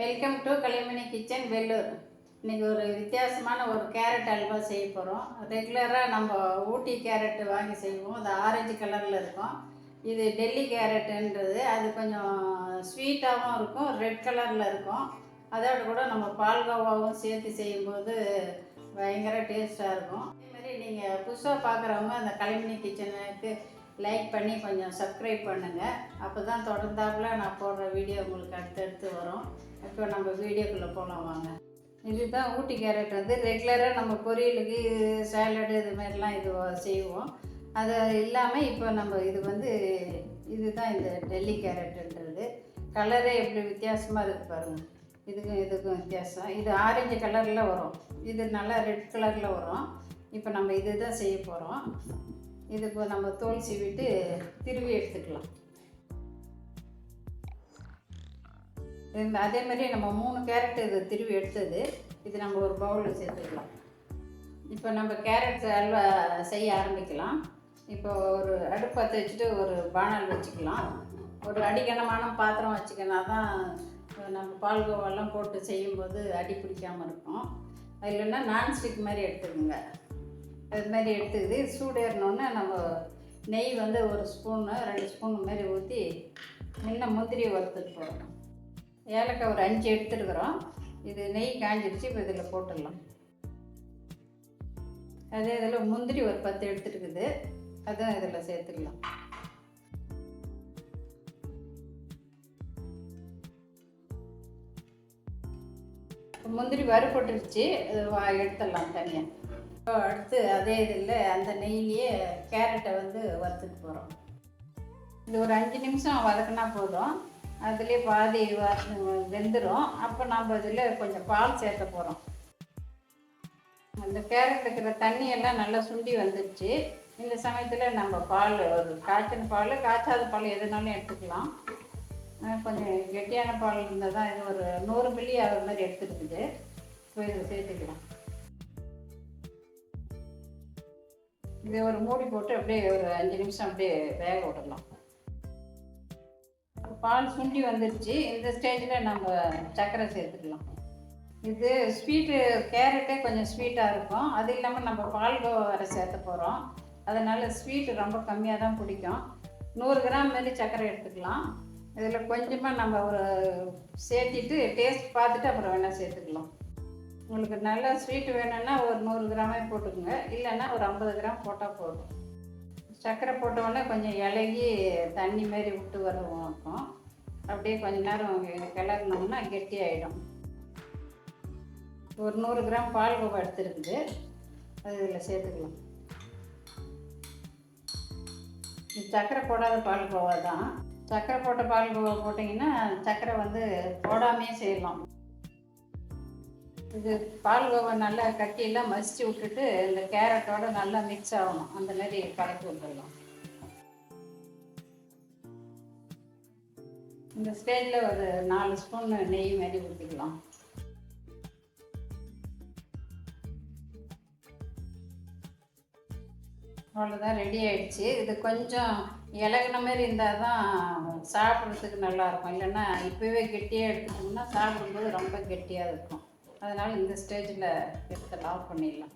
Welcome to Kalimani kitchen Vellur இன்னைக்கு ஒரு வித்தியாசமான ஒரு கேரட் அல்வா செய்ய போகிறோம் ரெகுலராக நம்ம ஊட்டி கேரட் வாங்கி செய்வோம். அது ஆரஞ்சு கலரில் இருக்கும். இது டெல்லி கேரட்டுன்றது. அது கொஞ்சம் ஸ்வீட்டாகவும் இருக்கும் ரெட் கலரில் இருக்கும். அதோட கூட நம்ம பால்கோவாவும் சேர்த்து செய்யும்போது பயங்கர டேஸ்ட்டாக இருக்கும். அதேமாதிரி நீங்கள் புதுசாக பார்க்குறவங்க அந்த களிமணி கிச்சனுக்கு லைக் பண்ணி கொஞ்சம் சப்ஸ்கிரைப் பண்ணுங்கள் அப்போ தான் தொடர்ந்தாப்பில் நான் போடுற வீடியோ உங்களுக்கு அடுத்தடுத்து வரும். இப்போ நம்ம வீடியோக்குள்ளே போகலாம் வாங்க. இதுதான் ஊட்டி கேரட் வந்து ரெகுலராக நம்ம பொரியலுக்கு சேலடு இது மாதிரிலாம் இது செய்வோம். அது இல்லாமல் இப்போ நம்ம இது வந்து இதுதான் இந்த டெல்லி கேரட்டுன்றது. கலரே எப்படி வித்தியாசமாக இருக்குது பாருங்கள் இதுக்கும் இதுக்கும் வித்தியாசம். இது ஆரஞ்சு கலரில் வரும். இது நல்லா ரெட் கலரில் வரும். இப்போ நம்ம இதுதான் செய்ய போகிறோம் இதுக்கு நம்ம தோல் சீவிட்டு திருவி எடுத்துக்கலாம். அதே மாதிரி நம்ம மூணு கேரட் இது திருவி எடுத்தது இது நம்ம ஒரு பவுலில் சேர்த்துக்கலாம். இப்போ நம்ம கேரட் அல்வா செய்ய ஆரம்பிக்கலாம். இப்போ ஒரு அடுப்பு பற்ற வச்சுட்டு ஒரு பானல் வச்சுக்கலாம். ஒரு அடிக்கனமான பாத்திரம் வச்சுக்கினா தான் நம்ம பால்கோவெல்லாம் போட்டு செய்யும்போது அடி பிடிக்காமல் இருக்கும். அது இல்லைன்னா நான்ஸ்டிக் மாதிரி எடுத்துக்கோங்க. அது மாதிரி எடுத்துக்கிது சூடேறினோன்னே நம்ம நெய் வந்து ஒரு ஸ்பூனு ரெண்டு ஸ்பூன் மாதிரி ஊற்றி முன்ன முந்திரி வறுத்துட்டு போகிறோம் ஏலக்காய் ஒரு அஞ்சு எடுத்துருக்குறோம். இது நெய் காஞ்சிடுச்சு இப்போ இதில் போட்டுடலாம். அதே இதில் முந்திரி ஒரு பத்து எடுத்துருக்குது. அதுவும் இதில் சேர்த்துக்கலாம். முந்திரி வறுபட்டுருச்சு வா- எடுத்துடலாம் தனியாக இப்போ அடுத்து அதே இதில் அந்த நெய்லேயே கேரட்டை வந்து வறுத்துட்டு போகிறோம் இது ஒரு அஞ்சு நிமிஷம் வதக்குனா போதும். அதுலேயே பாதி வெந்துடும் அப்போ நம்ம இதில் கொஞ்சம் பால் சேர்த்த போகிறோம் அந்த கேரட் இருக்கிற தண்ணியெல்லாம் நல்லா சுண்டி வந்துடுச்சு இந்த சமயத்தில் நம்ம பால் ஒரு காய்ச்சின பால் காய்ச்சாத பால் எதுனாலும் எடுத்துக்கலாம். கொஞ்சம் கெட்டியான பால் இருந்தால் தான் இது ஒரு நூறு மில்லி ஆகிற மாதிரி எடுத்துருக்குது. போய் இதை சேர்த்துக்கலாம். இதை ஒரு மூடி போட்டு அப்படியே ஒரு அஞ்சு நிமிஷம் அப்படியே வேக விடலாம். பால் சுண்டி வந்துருச்சு. இந்த ஸ்டேஜில் நம்ம சர்க்கரை சேர்த்துக்கலாம். இது ஸ்வீட்டு கேரட்டே கொஞ்சம் ஸ்வீட்டாக இருக்கும். அது இல்லாமல் நம்ம பால்கோவா வர சேர்த்த போகிறோம் அதனால் ஸ்வீட்டு ரொம்ப கம்மியாக தான் பிடிக்கும். நூறு கிராம் மாரி சர்க்கரை எடுத்துக்கலாம். இதில் கொஞ்சமாக நம்ம ஒரு சேர்த்திட்டு டேஸ்ட் பார்த்துட்டு அப்புறம் வேணால் சேர்த்துக்கலாம். உங்களுக்கு நல்ல ஸ்வீட் வேணும்னா ஒரு நூறு கிராமே போட்டுக்கோங்க. இல்லைன்னா ஒரு ஐம்பது கிராம் போட்டால் போதும். சர்க்கரை போட்ட கொஞ்சம் இலகி தண்ணி மாதிரி விட்டு வருவோம் இருக்கும் அப்படியே கொஞ்ச நேரம் கிளறினோம்னா கெட்டி ஆகிடும் ஒரு நூறு கிராம் பால் கோவா எடுத்துருக்குது அது இதில் சேர்த்துக்கலாம் சர்க்கரை போடாத பால் கோவா தான். சர்க்கரை போட்ட பால் கோவா போட்டிங்கன்னா சர்க்கரை வந்து போடாமையே செய்யலாம். இது பால் கோவை நல்லா கட்டியெல்லாம் மசிச்சு விட்டுட்டு இந்த கேரட்டோட நல்லா மிக்ஸ் ஆகணும். அந்த மாதிரி கலக்கி விட்டுடலாம். இந்த ஸ்டேஜில் ஒரு நாலு ஸ்பூன் நெய் மாதிரி ஊற்றிக்கலாம் அவ்வளோதான் ரெடி ஆயிடுச்சு. இது கொஞ்சம் இலகுன மாதிரி இருந்தால் தான் சாப்பிட்றதுக்கு நல்லாயிருக்கும் இல்லைன்னா இப்போவே கெட்டியாக எடுத்துட்டோம்னா சாப்பிடும்போது ரொம்ப கெட்டியாக இருக்கும். அதனால் இந்த ஸ்டேஜில் எடுத்து லாக் பண்ணிடலாம்.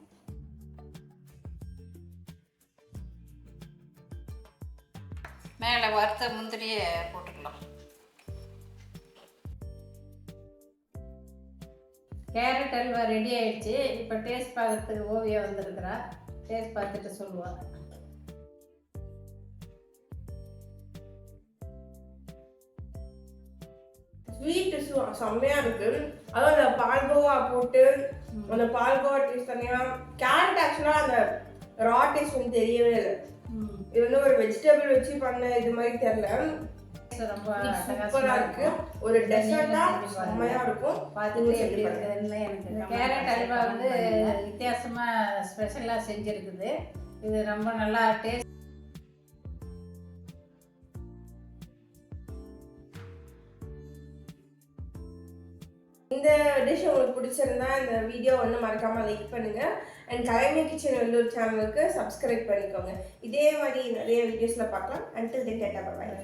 மேலே வறுத்த முந்திரியை போட்டுக்கலாம். கேரட் அல்வா ரெடி ஆயிடுச்சு. இப்போ டேஸ்ட் பார்க்கறதுக்கு ஓவியா வந்திருக்கிறா. டேஸ்ட் பார்த்துட்டு சொல்லுவாங்க ஸ்வீட் செம்மையா இருக்கு. அதுவும் அந்த பால்கோவா போட்டு அந்த பால்கோவா டேஸ்ட் தனியா கேரட் ஆக்சுவலா அந்த ரா டேஸ்ட் வந்து தெரியவே இல்லை. இது வந்து ஒரு வெஜிடபிள் வச்சு பண்ண இது மாதிரி தெரியல. ரொம்ப சூப்பரா இருக்கு. ஒரு டெசர்ட்டா. செம்மையா இருக்கும். பார்த்துட்டு எப்படி இருக்குதுன்னு எனக்கு கேரட் அல்வா வந்து வித்தியாசமாக ஸ்பெஷலாக செஞ்சுருக்குது. இது ரொம்ப நல்லா டேஸ்ட் இந்த டிஷ் உங்களுக்கு பிடிச்சிருந்தா இந்த வீடியோ வந்து மறக்காம லைக் பண்ணுங்க. அண்ட் கலைஞர் கிச்சன் வெள்ளூர் சேனலுக்கு சப்ஸ்கிரைப் பண்ணிக்கோங்க. இதே மாதிரி நிறைய வீடியோஸ்ல பார்க்கலாம். அன்டில் தென் டேட்டா பாய்